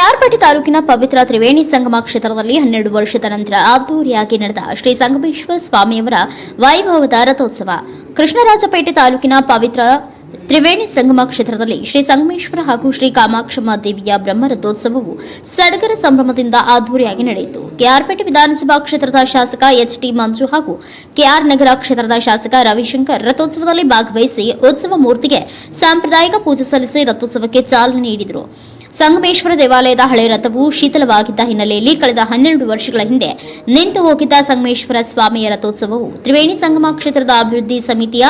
ಕೆಆರ್ಪೇಟೆ ತಾಲೂಕಿನ ಪವಿತ್ರ ತ್ರಿವೇಣಿ ಸಂಗಮ ಕ್ಷೇತ್ರದಲ್ಲಿ ಹನ್ನೆರಡು ವರ್ಷದ ನಂತರ ಅದ್ದೂರಿಯಾಗಿ ನಡೆದ ಶ್ರೀ ಸಂಗಮೇಶ್ವರ ಸ್ವಾಮಿಯವರ ವೈಭವದ ರಥೋತ್ಸವ. ಕೃಷ್ಣರಾಜಪೇಟೆ ತಾಲೂಕಿನ ಪವಿತ್ರ ತ್ರಿವೇಣಿ ಸಂಗಮ ಕ್ಷೇತ್ರದಲ್ಲಿ ಶ್ರೀ ಸಂಗಮೇಶ್ವರ ಹಾಗೂ ಶ್ರೀ ಕಾಮಾಕ್ಷಮ್ಮ ದೇವಿಯ ಬ್ರಹ್ಮ ರಥೋತ್ಸವವು ಸಡಗರ ಸಂಭ್ರಮದಿಂದ ಅದ್ದೂರಿಯಾಗಿ ನಡೆಯಿತು. ಕೆಆರ್ಪೇಟೆ ವಿಧಾನಸಭಾ ಕ್ಷೇತ್ರದ ಶಾಸಕ ಎಚ್ ಟಿ ಮಂಜು ಹಾಗೂ ಕೆಆರ್ ನಗರ ಕ್ಷೇತ್ರದ ಶಾಸಕ ರವಿಶಂಕರ್ ರಥೋತ್ಸವದಲ್ಲಿ ಭಾಗವಹಿಸಿ ಉತ್ಸವ ಮೂರ್ತಿಗೆ ಸಾಂಪ್ರದಾಯಿಕ ಪೂಜೆ ಸಲ್ಲಿಸಿ ರಥೋತ್ಸವಕ್ಕೆ ಚಾಲನೆ ನೀಡಿದರು. ಸಂಗಮೇಶ್ವರ ದೇವಾಲಯದ ಹಳೆ ರಥವು ಶೀತಲವಾಗಿದ್ದ ಹಿನ್ನೆಲೆಯಲ್ಲಿ ಕಳೆದ ಹನ್ನೆರಡು ವರ್ಷಗಳ ಹಿಂದೆ ನಿಂತು ಹೋಗಿದ್ದ ಸಂಗಮೇಶ್ವರ ಸ್ವಾಮಿಯ ರಥೋತ್ಸವವು ತ್ರಿವೇಣಿ ಸಂಗಮ ಕ್ಷೇತ್ರದ ಅಭಿವೃದ್ಧಿ ಸಮಿತಿಯ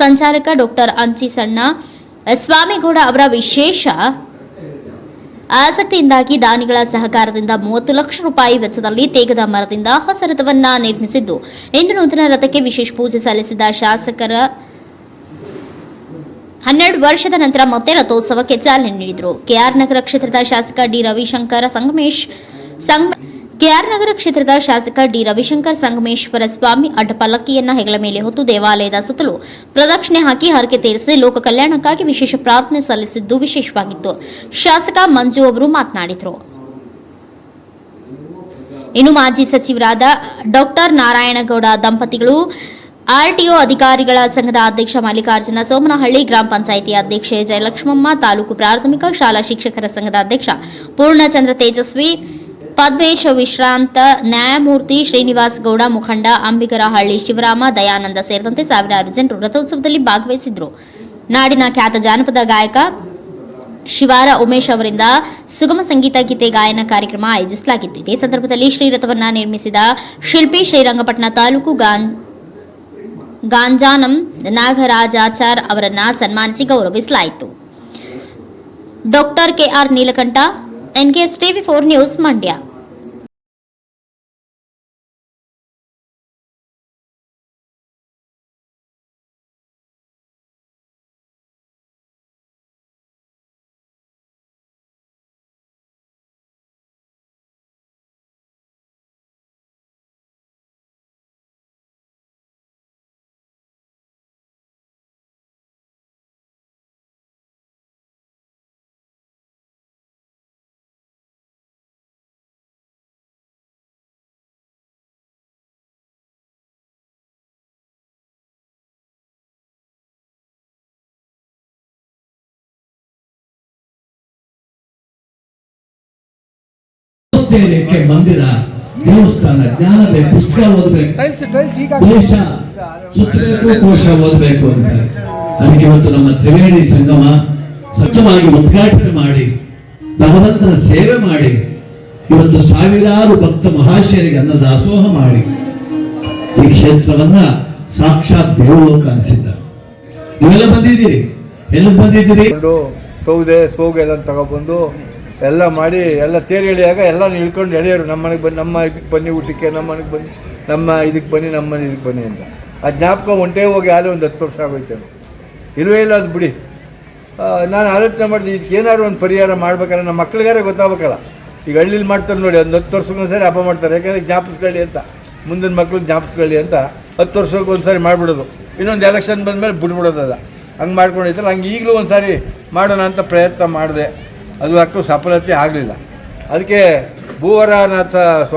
ಸಂಚಾಲಕ ಡಾಕ್ಟರ್ ಅಂಚಿ ಸಣ್ಣ, ಸ್ವಾಮಿಗೌಡ ಅವರ ವಿಶೇಷ ಆಸಕ್ತಿಯಿಂದಾಗಿ ದಾನಿಗಳ ಸಹಕಾರದಿಂದ ಮೂವತ್ತು ಲಕ್ಷ ರೂಪಾಯಿ ವೆಚ್ಚದಲ್ಲಿ ತೇಗದ ಮರದಿಂದ ಹೊಸ ರಥವನ್ನ ನಿರ್ಮಿಸಿದ್ದು. ಇಂದು ನೂತನ ರಥಕ್ಕೆ ವಿಶೇಷ ಪೂಜೆ ಸಲ್ಲಿಸಿದ ಶಾಸಕರ ಹನ್ನೆರಡು ವರ್ಷದ ನಂತರ ಮತ್ತೆ ರಥೋತ್ಸವಕ್ಕೆ ಚಾಲನೆ ನೀಡಿದರು. ಕೆಆರ್ ನಗರ ಕ್ಷೇತ್ರದ ಶಾಸಕ ಡಿ ರವಿಶಂಕರ್ ಸಂಗಮೇಶ್ ಸಂಗ ಕೆಆರ್ ನಗರ ಕ್ಷೇತ್ರದ ಶಾಸಕ ಡಿ ರವಿಶಂಕರ್ ಸಂಗಮೇಶ್ವರ ಸ್ವಾಮಿ ಅಡ್ಡಪಲ್ಲಕ್ಕಿಯನ್ನ ಹೆಗಲ ಮೇಲೆ ಹೊತ್ತು ದೇವಾಲಯದ ಸುತ್ತಲೂ ಪ್ರದಕ್ಷಿಣೆ ಹಾಕಿ ಹರಕೆ ತೀರಿಸಿ ಲೋಕ ಕಲ್ಯಾಣಕ್ಕಾಗಿ ವಿಶೇಷ ಪ್ರಾರ್ಥನೆ ಸಲ್ಲಿಸಿದ್ದು ವಿಶೇಷವಾಗಿತ್ತು. ಶಾಸಕ ಮಂಜು ಅವರು ಮಾತನಾಡಿದರು. ಇನ್ನು ಮಾಜಿ ಸಚಿವರಾದ ಡಾಕ್ಟರ್ ನಾರಾಯಣಗೌಡ ದಂಪತಿಗಳು ಆರ್ಟಿಒ ಅಧಿಕಾರಿಗಳ ಸಂಘದ ಅಧ್ಯಕ್ಷ ಮಲ್ಲಿಕಾರ್ಜುನ ಸೋಮನಹಳ್ಳಿ ಗ್ರಾಮ ಪಂಚಾಯಿತಿ ಅಧ್ಯಕ್ಷೆ ಜಯಲಕ್ಷ್ಮಮ್ಮ, ತಾಲೂಕು ಪ್ರಾಥಮಿಕ ಶಾಲಾ ಶಿಕ್ಷಕರ ಸಂಘದ ಅಧ್ಯಕ್ಷ ಪೂರ್ಣಚಂದ್ರ ತೇಜಸ್ವಿ, ಪದ್ಮೇಶ್ ವಿಶ್ರಾಂತ, ನ್ಯಾಯಮೂರ್ತಿ ಶ್ರೀನಿವಾಸ್ ಗೌಡ, ಮುಖಂಡ ಅಂಬಿಗರಹಳ್ಳಿ ಶಿವರಾಮ, ದಯಾನಂದ ಸೇರಿದಂತೆ ಸಾವಿರಾರು ಜನರು ರಥೋತ್ಸವದಲ್ಲಿ ಭಾಗವಹಿಸಿದ್ರು ನಾಡಿನ ಖ್ಯಾತ ಜಾನಪದ ಗಾಯಕ ಶಿವಾರ ಉಮೇಶ್ ಅವರಿಂದ ಸುಗಮ ಸಂಗೀತ, ಗೀತೆ, ಗಾಯನ ಕಾರ್ಯಕ್ರಮ ಆಯೋಜಿಸಲಾಗಿತ್ತು. ಇದೇ ಸಂದರ್ಭದಲ್ಲಿ ಶ್ರೀರಥವನ್ನ ನಿರ್ಮಿಸಿದ ಶಿಲ್ಪಿ ಶ್ರೀರಂಗಪಟ್ಟಣ ತಾಲೂಕು ಗಾನ್ ಗಾಂಜಾನಂ ನಾಗರಾಜಾಚಾರ್ ಅವರನ್ನ ಸನ್ಮಾನಿಸಿ ಗೌರವಿಸಲಾಯಿತು. Doctor KR Neelakantha NKS TV four news Mandya. ದೇವಸ್ಥಾನಕ್ಕೆ ಮಂದಿರ ದೇವಸ್ಥಾನ ಜ್ಞಾನ ಬೇಕು ಪುಸ್ತಕ ಓದಬೇಕು. ದೇಶ ಸುತ್ತಬೇಕು ಕೋಶ ಓದಬೇಕು ಅಂತ. ಅದಕ್ಕೆ ಇವತ್ತು ನಮ್ಮ ತ್ರಿವೇಣಿ ಸಂಗಮ ಸತ್ಯವಾಗಿ ಉದ್ಘಾಟನೆ ಮಾಡಿ ಭಗವಂತನ ಸೇವೆ ಮಾಡಿ ಇವತ್ತು ಸಾವಿರಾರು ಭಕ್ತ ಮಹಾಶಯರಿಗೆ ಅನ್ನ ದಾಸೋಹ ಮಾಡಿ ಈ ಕ್ಷೇತ್ರವನ್ನ ಸಾಕ್ಷಾತ್ ದೇವಲೋಕ ಅನ್ಸಿದ್ದಾರೆ. ನೀವೆಲ್ಲ ಬಂದಿದ್ದೀರಿ? ಎಲ್ಲಿ ಬಂದಿದ್ದೀರಿ? ಸೌದೆ ಸೋಗೆ ಎಲ್ಲ ತಗೊಬಂದು ಎಲ್ಲ ಮಾಡಿ, ಎಲ್ಲ ತೇರು ಎಳೆಯಾಗ ಎಲ್ಲ ಇಳ್ಕೊಂಡು ಎಳೆಯೋರು. ನಮ್ಮ ಮನೆಗೆ ಬನ್ನಿ, ನಮ್ಮ ಇದಕ್ಕೆ ಬನ್ನಿ, ಊಟಕ್ಕೆ, ನಮ್ಮ ಮನೆಗೆ ಬನ್ನಿ, ನಮ್ಮ ಇದಕ್ಕೆ ಬನ್ನಿ, ನಮ್ಮ ಮನೆ ಇದಕ್ಕೆ ಬನ್ನಿ ಅಂತ. ಆ ಜ್ಞಾಪಕ ಒಂಟೇ ಹೋಗಿ ಆಗಲೇ ಒಂದು ಹತ್ತು ವರ್ಷ ಆಗೋಯ್ತು ಇಲ್ವೇ ಇಲ್ಲ ಅದು ಬಿಡಿ. ನಾನು ಆಲೋಚನೆ ಮಾಡಿದೆ, ಇದಕ್ಕೆ ಏನಾದ್ರು ಒಂದು ಪರಿಹಾರ ಮಾಡ್ಬೇಕಲ್ಲ, ನಮ್ಮ ಮಕ್ಳಿಗಾರೆ ಗೊತ್ತಾಗಬೇಕಲ್ಲ. ಈಗ ಹಳ್ಳಿಲಿ ಮಾಡ್ತಾರೆ ನೋಡಿ, ಒಂದು ಹತ್ತು ವರ್ಷಕ್ಕೊಂದು ಸರಿ ಹಬ್ಬ ಮಾಡ್ತಾರೆ. ಯಾಕಂದರೆ ಜ್ಞಾಪಿಸ್ಕೊಳ್ಳಿ ಅಂತ. ಮುಂದಿನ ಮಕ್ಳು ಜ್ಞಾಪಿಸ್ಕೊಳ್ಳಿ ಅಂತ. ಹತ್ತು ವರ್ಷಕ್ಕೆ ಒಂದು ಸಾರಿ ಮಾಡಿಬಿಡೋದು. ಇನ್ನೊಂದು ಎಲೆಕ್ಷನ್ ಬಂದಮೇಲೆ ಬಿಡ್ಬಿಡೋದು ಹಂಗೆ ಮಾಡ್ಕೊಂಡಿದ್ದಲ್ಲ ಹಂಗೆ ಈಗಲೂ ಒಂದು ಸಾರಿ ಮಾಡೋಣ ಅಂತ ಪ್ರಯತ್ನ ಮಾಡಿದೆ. ಅದು ಯಾಕೂ ಸಫಲತೆ ಆಗಲಿಲ್ಲ. ಅದಕ್ಕೆ ಭೂವರನಾಥ ಸ್ವಾಮಿ